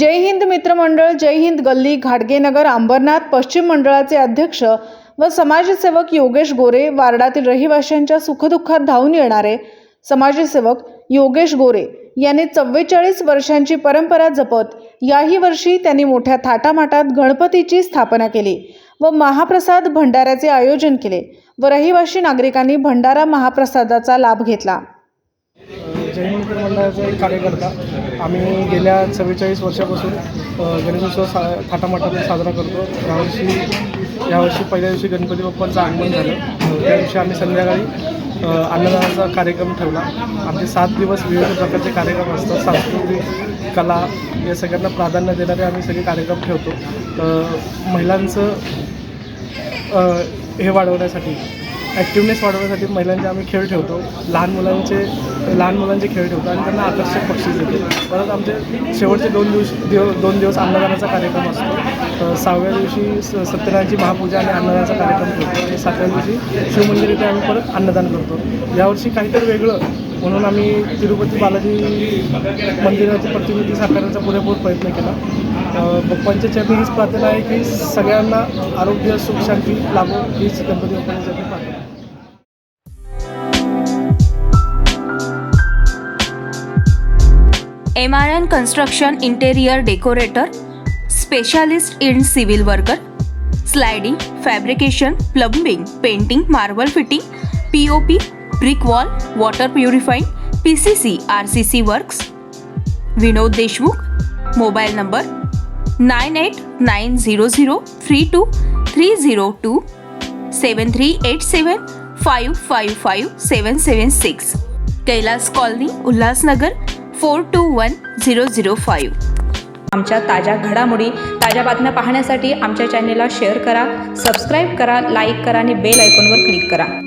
जय हिंद मित्रमंडळ जय हिंद गल्ली घाटगेनगर अंबरनाथ पश्चिम मंडळाचे अध्यक्ष व समाजसेवक योगेश गोरे वार्डातील रहिवाशांच्या सुखदुःखात धावून येणारे समाजसेवक योगेश गोरे यांनी चव्वेचाळीस वर्षांची परंपरा जपत याही वर्षी त्यांनी मोठ्या थाटामाटात गणपतीची स्थापना केली व महाप्रसाद भंडाऱ्याचे आयोजन केले व रहिवाशी नागरिकांनी भंडारा महाप्रसादाचा लाभ घेतला जैन मित्र मंडळाचा एक कार्यकर्ता आम्ही गेल्या चव्वेचाळीस वर्षापासून गणेशोत्सव सा थाटामाटातून साजरा करतो यावर्षी यावर्षी पहिल्या दिवशी गणपती बाप्पांचं आगमन झालं त्या दिवशी आम्ही संध्याकाळी अन्नदानाचा कार्यक्रम ठेवला आमचे सात दिवस विविध प्रकारचे कार्यक्रम असतात सांस्कृतिक कला या सगळ्यांना प्राधान्य देणारे आम्ही सगळे कार्यक्रम ठेवतो महिलांचं हे वाढवण्यासाठी ॲक्टिवनेस वाढवण्यासाठी महिलांचे आम्ही खेळ ठेवतो लहान मुलांचे लहान मुलांचे खेळ ठेवतो आणि त्यांना आकर्षक पक्षी देतो परत आमचे शेवटचे दोन दिवस दिव दोन दिवस अन्नदानाचा कार्यक्रम असतो सहाव्या दिवशी स सत्यनारायणची महापूजा आणि अन्नदानाचा कार्यक्रम करतो आणि सातव्या दिवशी शिवमंदिर इथे आम्ही परत अन्नदान करतो यावर्षी काहीतरी वेगळं म्हणून आम्ही तिरुपती बालाजी मंदिराची प्रतिनिधी साकारण्याचा पुरेपूर प्रयत्न केला बप्पांचे चरणी हीच प्रार्थना आहे की सगळ्यांना आरोग्य सुख शांती लाभो हीच गणपती बाप्पांच्या MRN Construction Interior Decorator, Specialist in Civil Worker, Sliding, Fabrication, Plumbing, Painting, Marble Fitting, POP, Brick Wall, Water Purifying, PCC, RCC Works. Vinod Deshmukh, Mobile Number 9890032302 73875555776, Kailas Colony, Ulhasnagar. Four two one zero zero five आमच्या ताज्या घडामोडी ताज्या बातम्या पाहण्यासाठी आमच्या चॅनेलला share करा subscribe करा लाईक करा आणि बेल आयकॉनवर क्लिक करा